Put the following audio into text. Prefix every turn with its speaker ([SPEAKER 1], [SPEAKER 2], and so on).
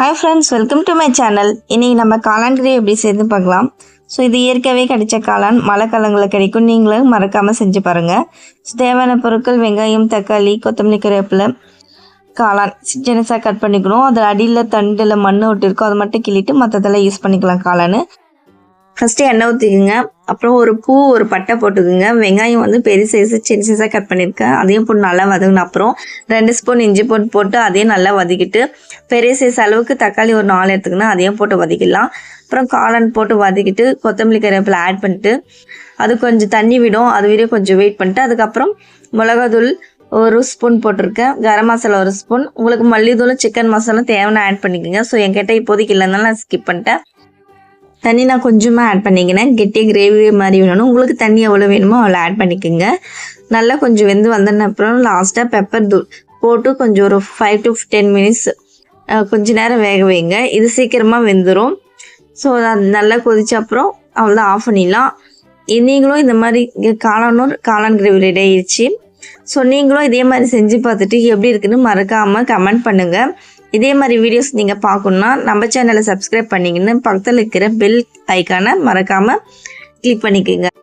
[SPEAKER 1] Hi friends welcome to my channel இன்றைக்கி நம்ம காளான் எப்படி செய்து பார்க்கலாம். ஸோ இது இயற்கையாகவே கிடைச்ச காளான். மழை காலங்களில் கிடைக்கும். நீங்களும் மறக்காமல் செஞ்சு பாருங்கள் ஸோ தேவையான பொருட்கள் வெங்காயம் தக்காளி கொத்தமல்லி கருவேப்பிலை காளான். சின்னசாக கட் பண்ணிக்கணும். அதில் அடியில் தண்டில் மண் விட்டு அதை மட்டும் கிள்ளிட்டு மற்றதெல்லாம் யூஸ் பண்ணிக்கலாம் காளான். ஃபஸ்ட்டு எண்ணெய் ஊற்றிக்குங்க அப்புறம் ஒரு பூ ஒரு பட்டை போட்டுக்குங்க. வெங்காயம் வந்து பெரிய சைஸு சின்ன சைஸாக கட் பண்ணியிருக்கேன் அதையும் போட்டு நல்லா வதங்கின அப்புறம் ரெண்டு ஸ்பூன் இஞ்சி போட்டு போட்டு அதையும் நல்லா வதக்கிட்டு பெரிய சைஸ் அளவுக்கு தக்காளி ஒரு நாலு எடுத்துக்கினா அதையும் போட்டு வதக்கிடலாம். அப்புறம் காளான் போட்டு வதக்கிட்டு கொத்தமல்லி கருவேப்பிலை ஆட் பண்ணிட்டு அது கொஞ்சம் தண்ணி விடும். அது வரையும் கொஞ்சம் வெயிட் பண்ணிட்டு அதுக்கப்புறம் மிளகாத்தூள் ஒரு ஸ்பூன் போட்டிருக்கேன். கரம் மசாலா ஒரு ஸ்பூன் உங்களுக்கு மல்லித்தூளும் சிக்கன் மசாலா தேவையான ஆட் பண்ணிக்கோங்க. ஸோ என்கிட்ட இப்போதைக்கு இல்லைனால நான் ஸ்கிப் பண்ணிட்டேன். தண்ணி நான் கொஞ்சமாக ஆட் பண்ணிக்கினேன் கெட்டியாக கிரேவி மாதிரி வேணும் உங்களுக்கு தண்ணி எவ்வளோ வேணுமோ அவ்வளோ ஆட் பண்ணிக்கோங்க. நல்லா கொஞ்சம் வெந்து வந்தன அப்புறம் லாஸ்ட்டாக பெப்பர் தூள் போட்டு கொஞ்சம் ஒரு ஃபைவ் டு டென் மினிட்ஸ் கொஞ்ச நேரம் வேக வைங்க. இது சீக்கிரமாக வெந்துடும் ஸோ அது நல்லா கொதிச்ச அப்புறம் அவ்வளோ ஆஃப் பண்ணிடலாம். நீங்களும் இந்த மாதிரி காளானூர் காளான் கிரேவி ரெடி ஆயிடுச்சு ஸோ நீங்களும் இதே மாதிரி செஞ்சு பார்த்துட்டு எப்படி இருக்குன்னு மறக்காமல் கமெண்ட் பண்ணுங்கள் இதே மாதிரி வீடியோஸ் நீங்கள் பார்க்கணுன்னா நம்ம சேனலை சப்ஸ்கிரைப் பண்ணிங்கன்னு பக்கத்தில் இருக்கிற பெல் ஐக்கானை மறக்காமல் கிளிக் பண்ணிக்கோங்க.